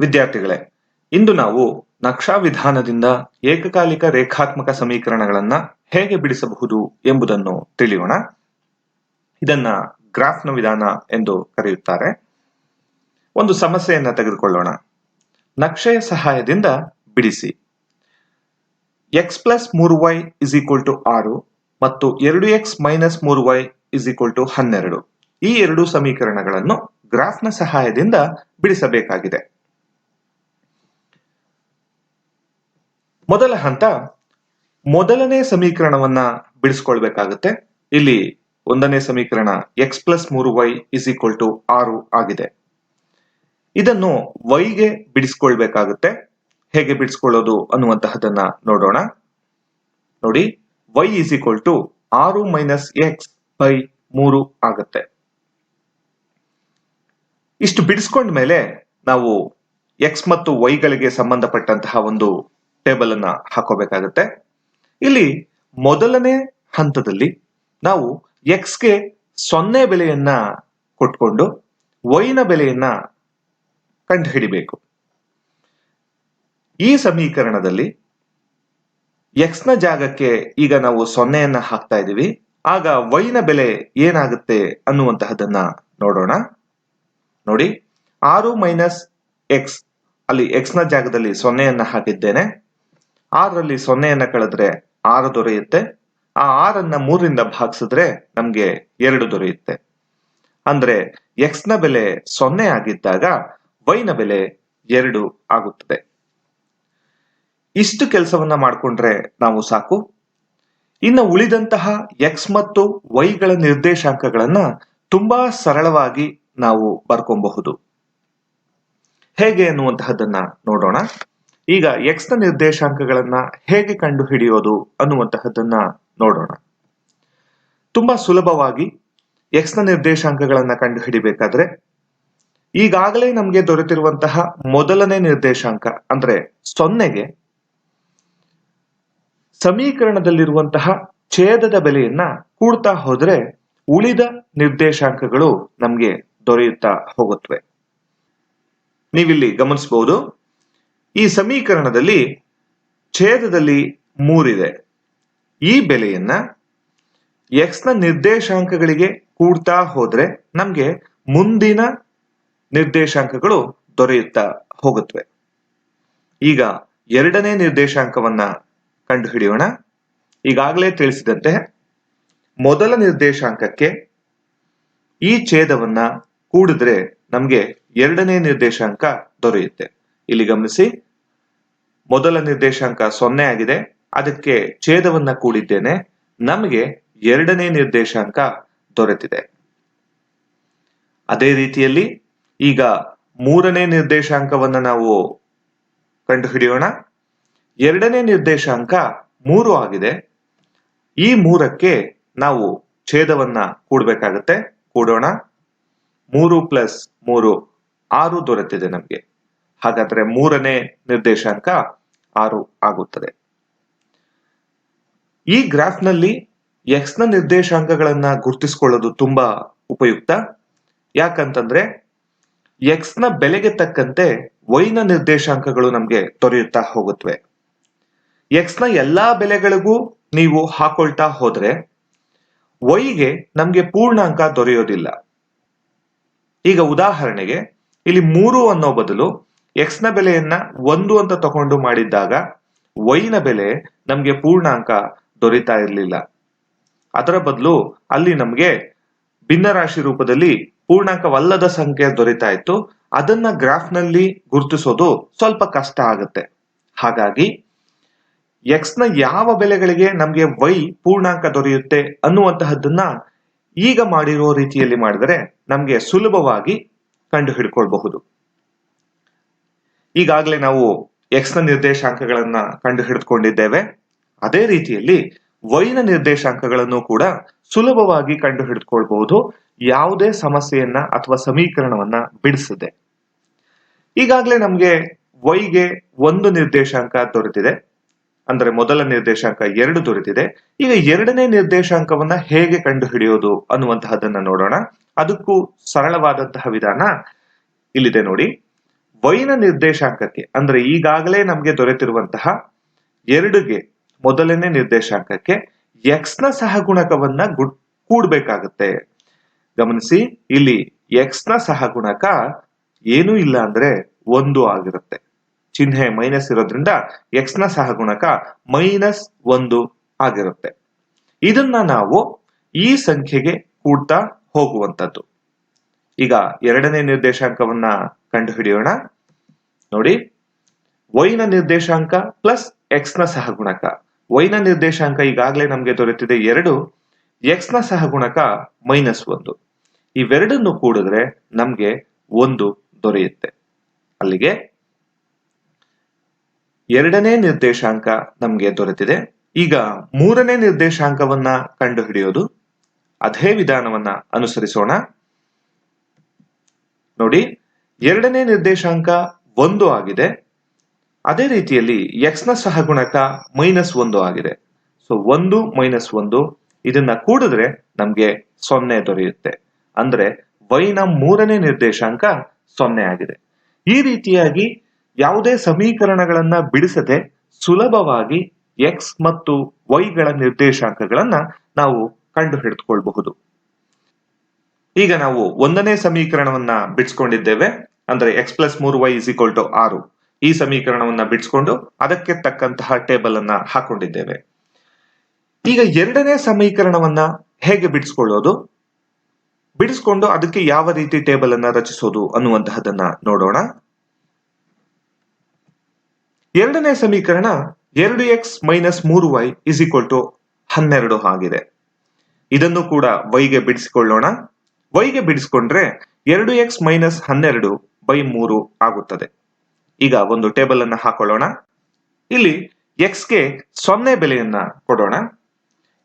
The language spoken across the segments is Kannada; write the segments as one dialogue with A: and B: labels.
A: ವಿದ್ಯಾರ್ಥಿಗಳೇ, ಇಂದು ನಾವು ನಕ್ಷಾ ವಿಧಾನದಿಂದ ಏಕಕಾಲಿಕ ರೇಖಾತ್ಮಕ ಸಮೀಕರಣಗಳನ್ನ ಹೇಗೆ ಬಿಡಿಸಬಹುದು ಎಂಬುದನ್ನು ತಿಳಿಯೋಣ. ಇದನ್ನ ಗ್ರಾಫ್ನ ವಿಧಾನ ಎಂದು ಕರೆಯುತ್ತಾರೆ. ಒಂದು ಸಮಸ್ಯೆಯನ್ನ ತೆಗೆದುಕೊಳ್ಳೋಣ. ನಕ್ಷೆಯ ಸಹಾಯದಿಂದ ಬಿಡಿಸಿ. ಎಕ್ಸ್ ಪ್ಲಸ್ ಮೂರು ವೈ ಇಸ್ ಈಕ್ವಲ್ ಟು ಆರು ಮತ್ತು ಎರಡು ಎಕ್ಸ್ ಮೈನಸ್ ಮೂರು ವೈ ಇಸ್ ಈಕ್ವಲ್ ಟು ಹನ್ನೆರಡು. ಈ ಎರಡು ಸಮೀಕರಣಗಳನ್ನು ಗ್ರಾಫ್ನ ಸಹಾಯದಿಂದ ಬಿಡಿಸಬೇಕಾಗಿದೆ. ಮೊದಲ ಹಂತ ಮೊದಲನೇ ಸಮೀಕರಣವನ್ನ ಬಿಡಿಸ್ಕೊಳ್ಬೇಕಾಗುತ್ತೆ. ಇಲ್ಲಿ ಒಂದನೇ ಸಮೀಕರಣ ಎಕ್ಸ್ ಪ್ಲಸ್ ಮೂರು ವೈ ಇಸ್ ಈಕ್ವಲ್ ಟು ಆರು ಆಗಿದೆ. ಇದನ್ನು ವೈಗೆ ಬಿಡಿಸ್ಕೊಳ್ಬೇಕಾಗುತ್ತೆ. ಹೇಗೆ ಬಿಡಿಸ್ಕೊಳ್ಳೋದು ಅನ್ನುವಂತಹದನ್ನ ನೋಡೋಣ. ನೋಡಿ ವೈ ಇಸ್ ಈಕ್ವಲ್ ಟು ಆರು ಮೈನಸ್ ಎಕ್ಸ್ ಬೈ ಮೂರು ಆಗುತ್ತೆ. ಇಷ್ಟು ಬಿಡಿಸ್ಕೊಂಡ ಮೇಲೆ ನಾವು ಎಕ್ಸ್ ಮತ್ತು ವೈಗಳಿಗೆ ಸಂಬಂಧಪಟ್ಟಂತಹ ಒಂದು ಟೇಬಲ್ ಅನ್ನ ಹಾಕೋಬೇಕಾಗತ್ತೆ. ಇಲ್ಲಿ ಮೊದಲನೇ ಹಂತದಲ್ಲಿ ನಾವು ಎಕ್ಸ್ಗೆ ಸೊನ್ನೆ ಬೆಲೆಯನ್ನ ಕೊಟ್ಕೊಂಡು ವೈನ ಬೆಲೆಯನ್ನ ಕಂಡುಹಿಡಿಬೇಕು. ಈ ಸಮೀಕರಣದಲ್ಲಿ ಎಕ್ಸ್ನ ಜಾಗಕ್ಕೆ ಈಗ ನಾವು ಸೊನ್ನೆಯನ್ನ ಹಾಕ್ತಾ ಇದ್ದೀವಿ. ಆಗ ವೈನ ಬೆಲೆ ಏನಾಗುತ್ತೆ ಅನ್ನುವಂತಹದನ್ನ ನೋಡೋಣ. ನೋಡಿ, ಆರು ಮೈನಸ್ ಎಕ್ಸ್ ಅಲ್ಲಿ ನ ಜಾಗದಲ್ಲಿ ಸೊನ್ನೆಯನ್ನ ಹಾಕಿದ್ದೇನೆ. ಆರರಲ್ಲಿ ಸೊನ್ನೆಯನ್ನ ಕಳೆದ್ರೆ ಆರು ದೊರೆಯುತ್ತೆ. ಆ ಆರನ್ನ ಮೂರಿಂದ ಭಾಗಿಸಿದ್ರೆ ನಮ್ಗೆ ಎರಡು ದೊರೆಯುತ್ತೆ. ಅಂದ್ರೆ ಎಕ್ಸ್ನ ಬೆಲೆ ಸೊನ್ನೆ ಆಗಿದ್ದಾಗ ವೈನ ಬೆಲೆ ಎರಡು ಆಗುತ್ತದೆ. ಇಷ್ಟು ಕೆಲಸವನ್ನ ಮಾಡಿಕೊಂಡ್ರೆ ನಾವು ಸಾಕು. ಇನ್ನು ಉಳಿದಂತಹ ಎಕ್ಸ್ ಮತ್ತು ವೈಗಳ ನಿರ್ದೇಶಾಂಕಗಳನ್ನ ತುಂಬಾ ಸರಳವಾಗಿ ನಾವು ಬರ್ಕೊಬಹುದು. ಹೇಗೆ ಅನ್ನುವಂತಹದ್ದನ್ನ ನೋಡೋಣ. ಈಗ ಎಕ್ಸ್ನ ನಿರ್ದೇಶಾಂಕಗಳನ್ನ ಹೇಗೆ ಕಂಡು ಹಿಡಿಯೋದು ಅನ್ನುವಂತಹದ್ದನ್ನ ನೋಡೋಣ. ತುಂಬಾ ಸುಲಭವಾಗಿ ಎಕ್ಸ್ನ ನಿರ್ದೇಶಾಂಕಗಳನ್ನ ಕಂಡು ಹಿಡಿಬೇಕಾದ್ರೆ ಈಗಾಗಲೇ ನಮಗೆ ದೊರೆತಿರುವಂತಹ ಮೊದಲನೇ ನಿರ್ದೇಶಾಂಕ ಅಂದ್ರೆ ಸೊನ್ನೆಗೆ ಸಮೀಕರಣದಲ್ಲಿರುವಂತಹ ಛೇದದ ಬೆಲೆಯನ್ನ ಕೂಡ್ತಾ ಹೋದ್ರೆ ಉಳಿದ ನಿರ್ದೇಶಾಂಕಗಳು ನಮ್ಗೆ ದೊರೆಯುತ್ತಾ ಹೋಗುತ್ತವೆ. ನೀವಿಲ್ಲಿ ಗಮನಿಸಬಹುದು ಈ ಸಮೀಕರಣದಲ್ಲಿ ಛೇದದಲ್ಲಿ ಮೂರಿದೆ. ಈ ಬೆಲೆಯನ್ನ ನ ನಿರ್ದೇಶಾಂಕಗಳಿಗೆ ಕೂಡ್ತಾ ಹೋದ್ರೆ ನಮ್ಗೆ ಮುಂದಿನ ನಿರ್ದೇಶಾಂಕಗಳು ದೊರೆಯುತ್ತಾ ಹೋಗುತ್ತವೆ. ಈಗ ಎರಡನೇ ನಿರ್ದೇಶಾಂಕವನ್ನ ಕಂಡುಹಿಡಿಯೋಣ. ಈಗಾಗಲೇ ತಿಳಿಸಿದಂತೆ ಮೊದಲ ನಿರ್ದೇಶಾಂಕಕ್ಕೆ ಈ ಛೇದವನ್ನ ಕೂಡಿದ್ರೆ ನಮ್ಗೆ ಎರಡನೇ ನಿರ್ದೇಶಾಂಕ ದೊರೆಯುತ್ತೆ. ಇಲ್ಲಿ ಗಮನಿಸಿ. ಮೊದಲ ನಿರ್ದೇಶಾಂಕ ಸೊನ್ನೆ ಆಗಿದೆ. ಅದಕ್ಕೆ ಛೇದವನ್ನ ಕೂಡಿದ್ದೇನೆ. ನಮಗೆ ಎರಡನೇ ನಿರ್ದೇಶಾಂಕ ದೊರೆತಿದೆ. ಅದೇ ರೀತಿಯಲ್ಲಿ ಈಗ ಮೂರನೇ ನಿರ್ದೇಶಾಂಕವನ್ನು ನಾವು ಕಂಡುಹಿಡಿಯೋಣ. ಎರಡನೇ ನಿರ್ದೇಶಾಂಕ ಮೂರು ಆಗಿದೆ. ಈ ಮೂರಕ್ಕೆ ನಾವು ಛೇದವನ್ನ ಕೂಡಬೇಕಾಗತ್ತೆ. ಕೂಡೋಣ. ಮೂರು ಪ್ಲಸ್ ಮೂರು ಆರು ದೊರೆತಿದೆ ನಮಗೆ. ಹಾಗಾದ್ರೆ ಮೂರನೇ ನಿರ್ದೇಶಾಂಕ ಆರು ಆಗುತ್ತದೆ. ಈ ಗ್ರಾಫ್ನಲ್ಲಿ ಎಕ್ಸ್ನ ನಿರ್ದೇಶಾಂಕಗಳನ್ನ ಗುರುತಿಸಿಕೊಳ್ಳೋದು ತುಂಬಾ ಉಪಯುಕ್ತ. ಯಾಕಂತಂದ್ರೆ ಎಕ್ಸ್ನ ಬೆಲೆಗೆ ತಕ್ಕಂತೆ ವೈ ನ ನಿರ್ದೇಶಾಂಕಗಳು ನಮ್ಗೆ ದೊರೆಯುತ್ತಾ ಹೋಗುತ್ತವೆ. ಎಕ್ಸ್ನ ಎಲ್ಲಾ ಬೆಲೆಗಳಿಗೂ ನೀವು ಹಾಕೊಳ್ತಾ ಹೋದ್ರೆ ವೈಗೆ ನಮ್ಗೆ ಪೂರ್ಣಾಂಕ ದೊರೆಯೋದಿಲ್ಲ. ಈಗ ಉದಾಹರಣೆಗೆ ಇಲ್ಲಿ ಮೂರು ಅನ್ನೋ ಬದಲು ಎಕ್ಸ್ನ ಬೆಲೆಯನ್ನ ಒಂದು ಅಂತ ತಗೊಂಡು ಮಾಡಿದ್ದಾಗ ವೈ ನ ಬೆಲೆ ನಮ್ಗೆ ಪೂರ್ಣಾಂಕ ದೊರೀತಾ ಇರಲಿಲ್ಲ. ಅದರ ಬದಲು ಅಲ್ಲಿ ನಮ್ಗೆ ಭಿನ್ನರಾಶಿ ರೂಪದಲ್ಲಿ ಪೂರ್ಣಾಂಕವಲ್ಲದ ಸಂಖ್ಯೆ ದೊರೀತಾ ಇತ್ತು. ಅದನ್ನ ಗ್ರಾಫ್ನಲ್ಲಿ ಗುರುತಿಸೋದು ಸ್ವಲ್ಪ ಕಷ್ಟ ಆಗುತ್ತೆ. ಹಾಗಾಗಿ ಎಕ್ಸ್ನ ಯಾವ ಬೆಲೆಗಳಿಗೆ ನಮ್ಗೆ ವೈ ಪೂರ್ಣಾಂಕ ದೊರೆಯುತ್ತೆ ಅನ್ನುವಂತಹದ್ದನ್ನ ಈಗ ಮಾಡಿರೋ ರೀತಿಯಲ್ಲಿ ಮಾಡಿದರೆ ನಮ್ಗೆ ಸುಲಭವಾಗಿ ಕಂಡು ಹಿಡ್ಕೊಳ್ಬಹುದು ಈಗಾಗಲೇ ನಾವು ಎಕ್ಸ್ನ ನಿರ್ದೇಶಾಂಕಗಳನ್ನ ಕಂಡು ಹಿಡಿದುಕೊಂಡಿದ್ದೇವೆ ಅದೇ ರೀತಿಯಲ್ಲಿ ವೈ ನ ನಿರ್ದೇಶಾಂಕಗಳನ್ನು ಕೂಡ ಸುಲಭವಾಗಿ ಕಂಡು ಹಿಡಿದುಕೊಳ್ಬಹುದು ಯಾವುದೇ ಸಮಸ್ಯೆಯನ್ನ ಅಥವಾ ಸಮೀಕರಣವನ್ನ ಬಿಡಿಸದೆ. ಈಗಾಗಲೇ ನಮಗೆ ವೈಗೆ ಒಂದು ನಿರ್ದೇಶಾಂಕ ದೊರೆತಿದೆ. ಅಂದ್ರೆ ಮೊದಲ ನಿರ್ದೇಶಾಂಕ ಎರಡು ದೊರೆತಿದೆ. ಈಗ ಎರಡನೇ ನಿರ್ದೇಶಾಂಕವನ್ನ ಹೇಗೆ ಕಂಡು ಹಿಡಿಯೋದು ಅನ್ನುವಂತಹದನ್ನ ನೋಡೋಣ. ಅದಕ್ಕೂ ಸರಳವಾದಂತಹ ವಿಧಾನ ಇಲ್ಲಿದೆ ನೋಡಿ. ವೈನ ನಿರ್ದೇಶಾಂಕಕ್ಕೆ, ಅಂದ್ರೆ ಈಗಾಗಲೇ ನಮಗೆ ದೊರೆತಿರುವಂತಹ ಎರಡುಗೆ ಮೊದಲನೇ ನಿರ್ದೇಶಾಂಕಕ್ಕೆ ಎಕ್ಸ್ನ ಸಹಗುಣಕವನ್ನ ಗುಡ್ ಕೂಡ್ಬೇಕಾಗತ್ತೆ. ಗಮನಿಸಿ, ಇಲ್ಲಿ ಎಕ್ಸ್ನ ಸಹಗುಣಕ ಏನೂ ಇಲ್ಲ ಅಂದ್ರೆ ಒಂದು ಆಗಿರುತ್ತೆ. ಚಿಹ್ನೆ ಮೈನಸ್ ಇರೋದ್ರಿಂದ ಎಕ್ಸ್ನ ಸಹಗುಣಕ ಮೈನಸ್ ಒಂದು ಆಗಿರುತ್ತೆ. ಇದನ್ನ ನಾವು ಈ ಸಂಖ್ಯೆಗೆ ಕೂಡ್ತಾ ಹೋಗುವಂಥದ್ದು. ಈಗ ಎರಡನೇ ನಿರ್ದೇಶಾಂಕವನ್ನ ಕಂಡುಹಿಡಿಯೋಣ. ನೋಡಿ. ವೈನ ನಿರ್ದೇಶಾಂಕ ಪ್ಲಸ್ ಎಕ್ಸ್ನ ಸಹಗುಣಕ. ವೈನ ನಿರ್ದೇಶಾಂಕ ಈಗಾಗಲೇ ನಮಗೆ ದೊರೆತಿದೆ ಎರಡು. ಎಕ್ಸ್ನ ಸಹಗುಣಕ ಮೈನಸ್ ಒಂದು. ಇವೆರಡನ್ನು ಕೂಡಿದ್ರೆ ನಮಗೆ ಒಂದು ದೊರೆಯುತ್ತೆ. ಅಲ್ಲಿಗೆ ಎರಡನೇ ನಿರ್ದೇಶಾಂಕ ನಮಗೆ ದೊರೆತಿದೆ. ಈಗ ಮೂರನೇ ನಿರ್ದೇಶಾಂಕವನ್ನ ಕಂಡುಹಿಡಿಯೋದು. ಅದೇ ವಿಧಾನವನ್ನ ಅನುಸರಿಸೋಣ. ನೋಡಿ, ಎರಡನೇ ನಿರ್ದೇಶಾಂಕ ಒಂದು ಆಗಿದೆ. ಅದೇ ರೀತಿಯಲ್ಲಿ ಎಕ್ಸ್ನ ಸಹಗುಣಕ ಮೈನಸ್ ಒಂದು ಆಗಿದೆ. ಸೊ ಒಂದು ಮೈನಸ್ ಒಂದು ಇದನ್ನ ಕೂಡಿದ್ರೆ ನಮ್ಗೆ ಸೊನ್ನೆ ದೊರೆಯುತ್ತೆ. ಅಂದ್ರೆ ನ ಮೂರನೇ ನಿರ್ದೇಶಾಂಕ ಸೊನ್ನೆ ಆಗಿದೆ. ಈ ರೀತಿಯಾಗಿ ಯಾವುದೇ ಸಮೀಕರಣಗಳನ್ನ ಬಿಡಿಸದೆ ಸುಲಭವಾಗಿ ಎಕ್ಸ್ ಮತ್ತು ವೈಗಳ ನಿರ್ದೇಶಾಂಕಗಳನ್ನ ನಾವು ಕಂಡು ಹಿಡಿದುಕೊಳ್ಬಹುದು ಈಗ ನಾವು ಒಂದನೇ ಸಮೀಕರಣವನ್ನ ಬಿಡಿಸ್ಕೊಂಡಿದ್ದೇವೆ. ಅಂದ್ರೆ ಎಕ್ಸ್ ಪ್ಲಸ್ ಮೂರು ವೈ ಇಸ್ ಈಕ್ವಲ್ ಟು ಆರು. ಈ ಸಮೀಕರಣವನ್ನ ಬಿಡಿಸ್ಕೊಂಡು ಅದಕ್ಕೆ ತಕ್ಕಂತಹ ಟೇಬಲ್ ಅನ್ನ ಹಾಕೊಂಡಿದ್ದೇವೆ. ಈಗ ಎರಡನೇ ಸಮೀಕರಣವನ್ನ ಹೇಗೆ ಬಿಡಿಸ್ಕೊಳ್ಳೋದು? ಬಿಡಿಸ್ಕೊಂಡು ಅದಕ್ಕೆ ಯಾವ ರೀತಿ ಟೇಬಲ್ ಅನ್ನ ರಚಿಸೋದು ಅನ್ನುವಂತಹದನ್ನ ನೋಡೋಣ. ಎರಡನೇ ಸಮೀಕರಣ ಎರಡು ಎಕ್ಸ್ ಮೈನಸ್ ಮೂರು ವೈ ಇಸ್ ಈಕ್ವಲ್ ಟು ಹನ್ನೆರಡು ಆಗಿದೆ. ಇದನ್ನು ಕೂಡ ವೈಗೆ ಬಿಡಿಸಿಕೊಳ್ಳೋಣ. ವೈಗೆ ಬಿಡಿಸ್ಕೊಂಡ್ರೆ ಎರಡು ಎಕ್ಸ್ ಮೈನಸ್ ಹನ್ನೆರಡು ಬೈ ಮೂರು ಆಗುತ್ತದೆ. ಈಗ ಒಂದು ಟೇಬಲ್ ಅನ್ನು ಹಾಕೊಳ್ಳೋಣ. ಇಲ್ಲಿ ಎಕ್ಸ್ಗೆ ಸೊನ್ನೆ ಬೆಲೆಯನ್ನ ಕೊಡೋಣ.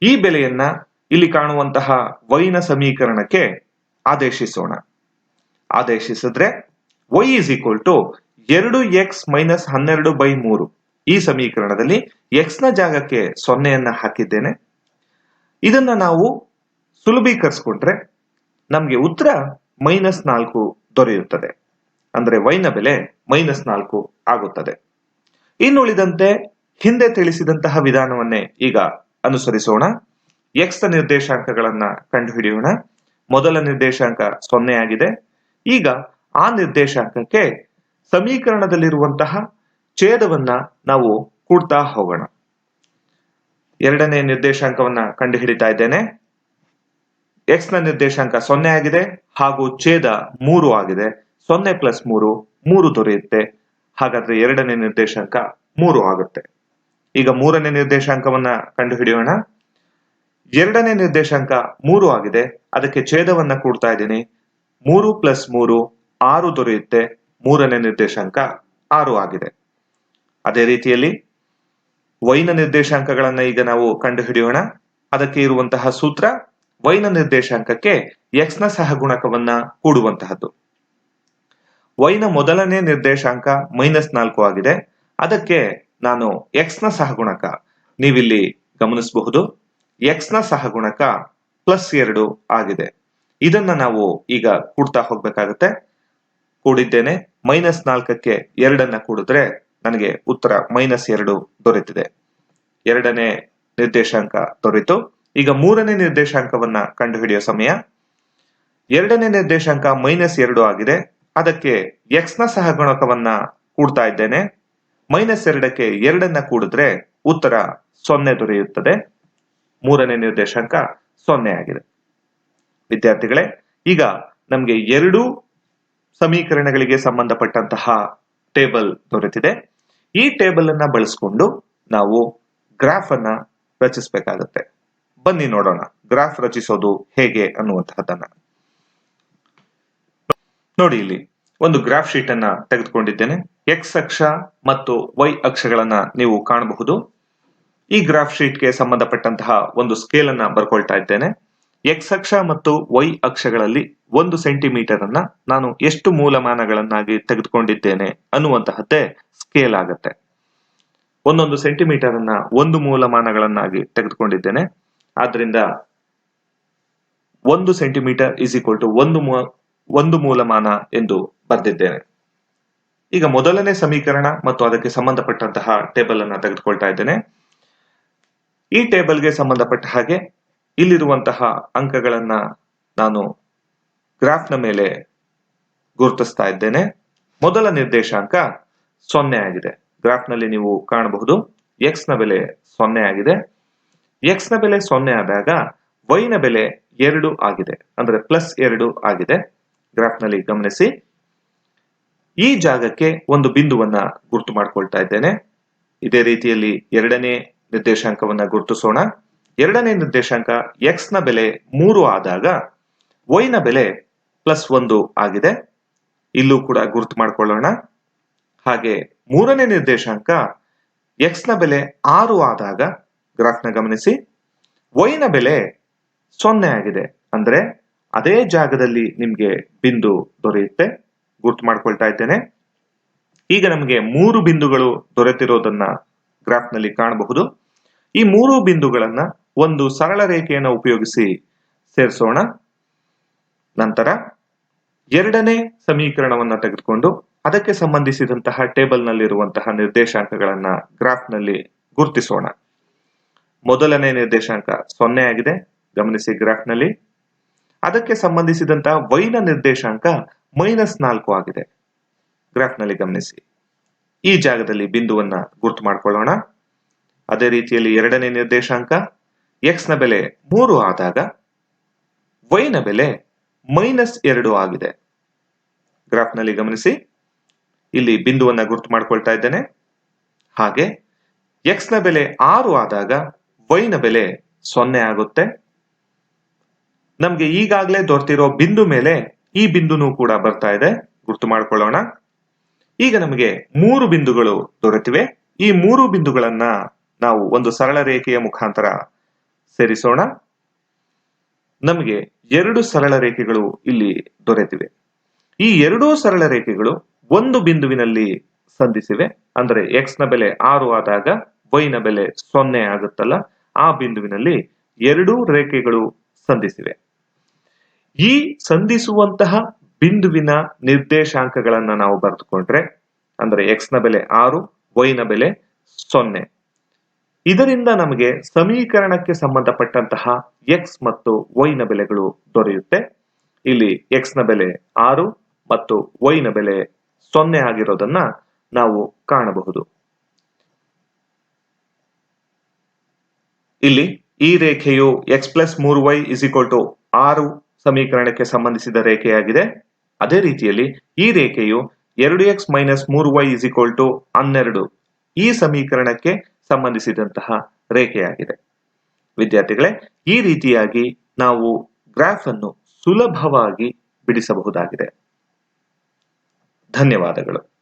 A: ಈ ಬೆಲೆಯನ್ನ ಇಲ್ಲಿ ಕಾಣುವಂತಹ ವೈನ ಸಮೀಕರಣಕ್ಕೆ ಆದೇಶಿಸೋಣ. ಆದೇಶಿಸಿದ್ರೆ ವೈ ಇಸ್ ಈಕ್ವಲ್ ಟು ಎರಡು ಎಕ್ಸ್ ಮೈನಸ್ ಹನ್ನೆರಡು ಬೈ ಮೂರು. ಈ ಸಮೀಕರಣದಲ್ಲಿ ಎಕ್ಸ್ನ ಜಾಗಕ್ಕೆ ಸೊನ್ನೆಯನ್ನ ಹಾಕಿದ್ದೇನೆ. ಇದನ್ನ ನಾವು ಸುಲಭೀಕರಿಸ್ಕೊಂಡ್ರೆ ನಮಗೆ ಉತ್ತರ ಮೈನಸ್ ನಾಲ್ಕು ದೊರೆಯುತ್ತದೆ. ಅಂದ್ರೆ ವೈನ ಬೆಲೆ ಮೈನಸ್ ನಾಲ್ಕು ಆಗುತ್ತದೆ. ಇನ್ನುಳಿದಂತೆ ಹಿಂದೆ ತಿಳಿಸಿದಂತಹ ವಿಧಾನವನ್ನೇ ಈಗ ಅನುಸರಿಸೋಣ. ಎಕ್ಸ್ ನಿರ್ದೇಶಾಂಕಗಳನ್ನ ಕಂಡುಹಿಡಿಯೋಣ. ಮೊದಲ ನಿರ್ದೇಶಾಂಕ ಸೊನ್ನೆ ಆಗಿದೆ. ಈಗ ಆ ನಿರ್ದೇಶಾಂಕಕ್ಕೆ ಸಮೀಕರಣದಲ್ಲಿರುವಂತಹ ಛೇದವನ್ನ ನಾವು ಕೂಡ್ತಾ ಹೋಗೋಣ. ಎರಡನೇ ನಿರ್ದೇಶಾಂಕವನ್ನ ಕಂಡುಹಿಡಿತಾ ಇದ್ದೇನೆ. ಎಕ್ಸ್ನ ನಿರ್ದೇಶಾಂಕ ಸೊನ್ನೆ ಆಗಿದೆ ಹಾಗೂ ಛೇದ ಮೂರು ಆಗಿದೆ. ಸೊನ್ನೆ ಪ್ಲಸ್ ಮೂರು ಮೂರು ದೊರೆಯುತ್ತೆ. ಹಾಗಾದ್ರೆ ಎರಡನೇ ನಿರ್ದೇಶಾಂಕ ಮೂರು ಆಗುತ್ತೆ. ಈಗ ಮೂರನೇ ನಿರ್ದೇಶಾಂಕವನ್ನ ಕಂಡುಹಿಡಿಯೋಣ. ಎರಡನೇ ನಿರ್ದೇಶಾಂಕ ಮೂರು ಆಗಿದೆ. ಅದಕ್ಕೆ ಛೇದವನ್ನ ಕೂಡ್ತಾ ಇದ್ದೀನಿ. ಮೂರು ಪ್ಲಸ್ ಮೂರು, ಆರು ದೊರೆಯುತ್ತೆ. ಮೂರನೇ ನಿರ್ದೇಶಾಂಕ ಆರು ಆಗಿದೆ. ಅದೇ ರೀತಿಯಲ್ಲಿ ವೈನ ನಿರ್ದೇಶಾಂಕಗಳನ್ನ ಈಗ ನಾವು ಕಂಡುಹಿಡಿಯೋಣ. ಅದಕ್ಕೆ ಇರುವಂತಹ ಸೂತ್ರ ವೈನ ನಿರ್ದೇಶಾಂಕಕ್ಕೆ ಎಕ್ಸ್ನ ಸಹಗುಣಕವನ್ನ ಕೂಡುವಂತಹದ್ದು. ವೈನ ಮೊದಲನೇ ನಿರ್ದೇಶಾಂಕ ಮೈನಸ್ ನಾಲ್ಕು ಆಗಿದೆ. ಅದಕ್ಕೆ ನಾನು ಎಕ್ಸ್ನ ಸಹಗುಣಕ ನೀವಿಲ್ಲಿ ಗಮನಿಸಬಹುದು. ಎಕ್ಸ್ನ ಸಹಗುಣಕ ಪ್ಲಸ್ ಎರಡು ಆಗಿದೆ. ಇದನ್ನ ನಾವು ಈಗ ಕೂಡ್ತಾ ಹೋಗ್ಬೇಕಾಗತ್ತೆ. ಕೂಡಿದ್ದೇನೆ. ಮೈನಸ್ ನಾಲ್ಕಕ್ಕೆ ಎರಡನ್ನ ಕೂಡಿದ್ರೆ ನನಗೆ ಉತ್ತರ ಮೈನಸ್ ಎರಡು ದೊರೆತಿದೆ. ಎರಡನೇ ನಿರ್ದೇಶಾಂಕ ದೊರೆತು. ಈಗ ಮೂರನೇ ನಿರ್ದೇಶಾಂಕವನ್ನ ಕಂಡುಹಿಡಿಯೋ ಸಮಯ. ಎರಡನೇ ನಿರ್ದೇಶಾಂಕ ಮೈನಸ್ ಎರಡು ಆಗಿದೆ. ಅದಕ್ಕೆ ಎಕ್ಸ್ನ ಸಹಗುಣಕವನ್ನ ಕೂಡ್ತಾ ಇದ್ದೇನೆ. ಮೈನಸ್ ಎರಡಕ್ಕೆ ಎರಡನ್ನ ಕೂಡಿದ್ರೆ ಉತ್ತರ ಸೊನ್ನೆ ದೊರೆಯುತ್ತದೆ. ಮೂರನೇ ನಿರ್ದೇಶಾಂಕ ಸೊನ್ನೆ ಆಗಿದೆ. ವಿದ್ಯಾರ್ಥಿಗಳೇ, ಈಗ ನಮಗೆ ಎರಡು ಸಮೀಕರಣಗಳಿಗೆ ಸಂಬಂಧಪಟ್ಟಂತಹ ಟೇಬಲ್ ದೊರೆತಿದೆ. ಈ ಟೇಬಲ್ ಅನ್ನ ಬಳಸ್ಕೊಂಡು ನಾವು ಗ್ರಾಫ್ ಅನ್ನ ರಚಿಸಬೇಕಾಗುತ್ತೆ. ಬನ್ನಿ ನೋಡೋಣ, ಗ್ರಾಫ್ ರಚಿಸೋದು ಹೇಗೆ ಅನ್ನುವಂತಹದ್ದನ್ನ. ನೋಡಿ ಇಲ್ಲಿ, ಒಂದು ಗ್ರಾಫ್ ಶೀಟ್ ಅನ್ನ ತೆಗೆದುಕೊಂಡಿದ್ದೇನೆ. ಎಕ್ಸ್ ಅಕ್ಷ ಮತ್ತು ವೈ ಅಕ್ಷಗಳನ್ನ ನೀವು ಕಾಣಬಹುದು. ಈ ಗ್ರಾಫ್ ಶೀಟ್ಗೆ ಸಂಬಂಧಪಟ್ಟಂತಹ ಒಂದು ಸ್ಕೇಲ್ ಅನ್ನ ಬರ್ಕೊಳ್ತಾ ಇದ್ದೇನೆ. ಎಕ್ಸ್ ಅಕ್ಷ ಮತ್ತು ವೈ ಅಕ್ಷಗಳಲ್ಲಿ ಒಂದು ಸೆಂಟಿಮೀಟರ್ ಅನ್ನ ನಾನು ಎಷ್ಟು ಮೂಲಮಾನಗಳನ್ನಾಗಿ ತೆಗೆದುಕೊಂಡಿದ್ದೇನೆ ಅನ್ನುವಂತಹದ್ದೇ ಸ್ಕೇಲ್ ಆಗತ್ತೆ. ಒಂದೊಂದು ಸೆಂಟಿಮೀಟರ್ ಅನ್ನ ಒಂದು ಮೂಲಮಾನಗಳನ್ನಾಗಿ ತೆಗೆದುಕೊಂಡಿದ್ದೇನೆ. ಆದ್ರಿಂದ ಒಂದು ಸೆಂಟಿಮೀಟರ್ ಇಸ್ ಈಕ್ವಲ್ ಟು ಒಂದು ಒಂದು ಮೂಲಮಾನ ಎಂದು ಬರೆದಿದ್ದೇನೆ. ಈಗ ಮೊದಲನೇ ಸಮೀಕರಣ ಮತ್ತು ಅದಕ್ಕೆ ಸಂಬಂಧಪಟ್ಟಂತಹ ಟೇಬಲ್ ಅನ್ನು ತೆಗೆದುಕೊಳ್ತಾ ಇದ್ದೇನೆ. ಈ ಟೇಬಲ್ಗೆ ಸಂಬಂಧಪಟ್ಟ ಹಾಗೆ ಇಲ್ಲಿರುವಂತಹ ಅಂಕಗಳನ್ನ ನಾನು ಗ್ರಾಫ್ನ ಮೇಲೆ ಗುರುತಿಸ್ತಾ ಇದ್ದೇನೆ. ಮೊದಲ ನಿರ್ದೇಶಾಂಕ ಸೊನ್ನೆ ಆಗಿದೆ. ಗ್ರಾಫ್ನಲ್ಲಿ ನೀವು ಕಾಣಬಹುದು. ಎಕ್ಸ್ನ ಬೆಲೆ ಸೊನ್ನೆ ಆಗಿದೆ. ಎಕ್ಸ್ನ ಬೆಲೆ ಸೊನ್ನೆ ಆದಾಗ ವೈ ನ ಬೆಲೆ ಎರಡು ಆಗಿದೆ. ಅಂದ್ರೆ ಪ್ಲಸ್ ಎರಡು ಆಗಿದೆ. ಗ್ರಾಫ್ನಲ್ಲಿ ಗಮನಿಸಿ. ಈ ಜಾಗಕ್ಕೆ ಒಂದು ಬಿಂದುವನ್ನ ಗುರುತು ಮಾಡ್ಕೊಳ್ತಾ ಇದ್ದೇನೆ. ಇದೇ ರೀತಿಯಲ್ಲಿ ಎರಡನೇ ನಿರ್ದೇಶಾಂಕವನ್ನ ಗುರುತಿಸೋಣ. ಎರಡನೇ ನಿರ್ದೇಶಾಂಕ ಎಕ್ಸ್ನ ಬೆಲೆ ಮೂರು ಆದಾಗ ವೈ ನ ಬೆಲೆ ಪ್ಲಸ್ ಒಂದು ಆಗಿದೆ. ಇಲ್ಲೂ ಕೂಡ ಗುರುತು ಮಾಡ್ಕೊಳ್ಳೋಣ. ಹಾಗೆ ಮೂರನೇ ನಿರ್ದೇಶಾಂಕ ಎಕ್ಸ್ನ ಬೆಲೆ ಆರು ಆದಾಗ ಗ್ರಾಫ್ನ ಗಮನಿಸಿ. ವೈ ನ ಬೆಲೆ ಸೊನ್ನೆ ಆಗಿದೆ. ಅಂದ್ರೆ ಅದೇ ಜಾಗದಲ್ಲಿ ನಿಮ್ಗೆ ಬಿಂದು ದೊರೆಯುತ್ತೆ. ಗುರ್ತು ಮಾಡ್ಕೊಳ್ತಾ ಇದ್ದೇನೆ. ಈಗ ನಮಗೆ ಮೂರು ಬಿಂದುಗಳು ದೊರೆತಿರೋದನ್ನ ಗ್ರಾಫ್ನಲ್ಲಿ ಕಾಣಬಹುದು. ಈ ಮೂರು ಬಿಂದುಗಳನ್ನ ಒಂದು ಸರಳ ರೇಖೆಯನ್ನು ಉಪಯೋಗಿಸಿ ಸೇರಿಸೋಣ. ನಂತರ ಎರಡನೇ ಸಮೀಕರಣವನ್ನು ತೆಗೆದುಕೊಂಡು ಅದಕ್ಕೆ ಸಂಬಂಧಿಸಿದಂತಹ ಟೇಬಲ್ ನಲ್ಲಿರುವಂತಹ ನಿರ್ದೇಶಾಂಕಗಳನ್ನ ಗ್ರಾಫ್ನಲ್ಲಿ ಗುರುತಿಸೋಣ. ಮೊದಲನೇ ನಿರ್ದೇಶಾಂಕ ಸೊನ್ನೆ ಆಗಿದೆ. ಗಮನಿಸಿ ಗ್ರಾಫ್ನಲ್ಲಿ. ಅದಕ್ಕೆ ಸಂಬಂಧಿಸಿದಂತಹ ವೈನ ನಿರ್ದೇಶಾಂಕ ಮೈನಸ್ ನಾಲ್ಕು ಆಗಿದೆ. ಗ್ರಾಫ್ನಲ್ಲಿ ಗಮನಿಸಿ. ಈ ಜಾಗದಲ್ಲಿ ಬಿಂದುವನ್ನ ಗುರುತು ಮಾಡಿಕೊಳ್ಳೋಣ. ಅದೇ ರೀತಿಯಲ್ಲಿ ಎರಡನೇ ನಿರ್ದೇಶಾಂಕ ಎಕ್ಸ್ನ ಬೆಲೆ ಮೂರು ಆದಾಗ ವೈನ ಬೆಲೆ ಮೈನಸ್ ಎರಡು ಆಗಿದೆ. ಗ್ರಾಫ್ನಲ್ಲಿ ಗಮನಿಸಿ. ಇಲ್ಲಿ ಬಿಂದುವನ್ನ ಗುರುತು ಮಾಡ್ಕೊಳ್ತಾ ಇದ್ದೇನೆ. ಹಾಗೆ ಎಕ್ಸ್ನ ಬೆಲೆ ಆರು ಆದಾಗ ವೈನ ಬೆಲೆ ಸೊನ್ನೆ ಆಗುತ್ತೆ. ನಮ್ಗೆ ಈಗಾಗಲೇ ದೊರೆತಿರೋ ಬಿಂದು ಮೇಲೆ ಈ ಬಿಂದುನೂ ಕೂಡ ಬರ್ತಾ ಇದೆ. ಗುರ್ತು ಮಾಡ್ಕೊಳ್ಳೋಣ. ಈಗ ನಮಗೆ ಮೂರು ಬಿಂದುಗಳು ದೊರೆತಿವೆ. ಈ ಮೂರು ಬಿಂದುಗಳನ್ನ ನಾವು ಒಂದು ಸರಳ ರೇಖೆಯ ಮುಖಾಂತರ ಸೇರಿಸೋಣ. ನಮಗೆ ಎರಡು ಸರಳ ರೇಖೆಗಳು ಇಲ್ಲಿ ದೊರೆತಿವೆ. ಈ ಎರಡೂ ಸರಳ ರೇಖೆಗಳು ಒಂದು ಬಿಂದುವಿನಲ್ಲಿ ಸಂಧಿಸಿವೆ. ಅಂದ್ರೆ ಎಕ್ಸ್ನ ಬೆಲೆ ಆರು ಆದಾಗ ವೈ ನ ಬೆಲೆ ಸೊನ್ನೆ ಆಗುತ್ತಲ್ಲ? ಆ ಬಿಂದುವಿನಲ್ಲಿ ಎರಡೂ ರೇಖೆಗಳು ಸಂಧಿಸಿವೆ. ಈ ಸಂಧಿಸುವಂತಹ ಬಿಂದುವಿನ ನಿರ್ದೇಶಾಂಕಗಳನ್ನ ನಾವು ಬರೆದುಕೊಂಡ್ರೆ, ಅಂದ್ರೆ ಎಕ್ಸ್ನ ಬೆಲೆ ಆರು ವೈ ನ ಬೆಲೆ ಸೊನ್ನೆ. ಇದರಿಂದ ನಮಗೆ ಸಮೀಕರಣಕ್ಕೆ ಸಂಬಂಧಪಟ್ಟಂತಹ ಎಕ್ಸ್ ಮತ್ತು ವೈ ನ ಬೆಲೆಗಳು ದೊರೆಯುತ್ತೆ. ಇಲ್ಲಿ ಎಕ್ಸ್ನ ಬೆಲೆ ಆರು ಮತ್ತು ವೈ ನ ಬೆಲೆ ಸೊನ್ನೆ ಆಗಿರೋದನ್ನ ನಾವು ಕಾಣಬಹುದು. ಇಲ್ಲಿ ಈ ರೇಖೆಯು ಎಕ್ಸ್ ಪ್ಲಸ್ ಮೂರು ವೈ ಇಸ್ ಈಕ್ವಲ್ ಟು ಆರು ಸಮೀಕರಣಕ್ಕೆ ಸಂಬಂಧಿಸಿದ ರೇಖೆಯಾಗಿದೆ. ಅದೇ ರೀತಿಯಲ್ಲಿ ಈ ರೇಖೆಯು ಎರಡು ಎಕ್ಸ್ ಮೈನಸ್ ಮೂರು ವೈ ಇಸ್ ಈಕ್ವಲ್ ಟು ಹನ್ನೆರಡು. ಈ ಸಮೀಕರಣಕ್ಕೆ ಸಂಬಂಧಿಸಿದಂತಹ ರೇಖೆಯಾಗಿದೆ. ವಿದ್ಯಾರ್ಥಿಗಳೇ, ಈ ರೀತಿಯಾಗಿ ನಾವು ಗ್ರಾಫ್ ಅನ್ನು ಸುಲಭವಾಗಿ ಬಿಡಿಸಬಹುದಾಗಿದೆ. ಧನ್ಯವಾದಗಳು.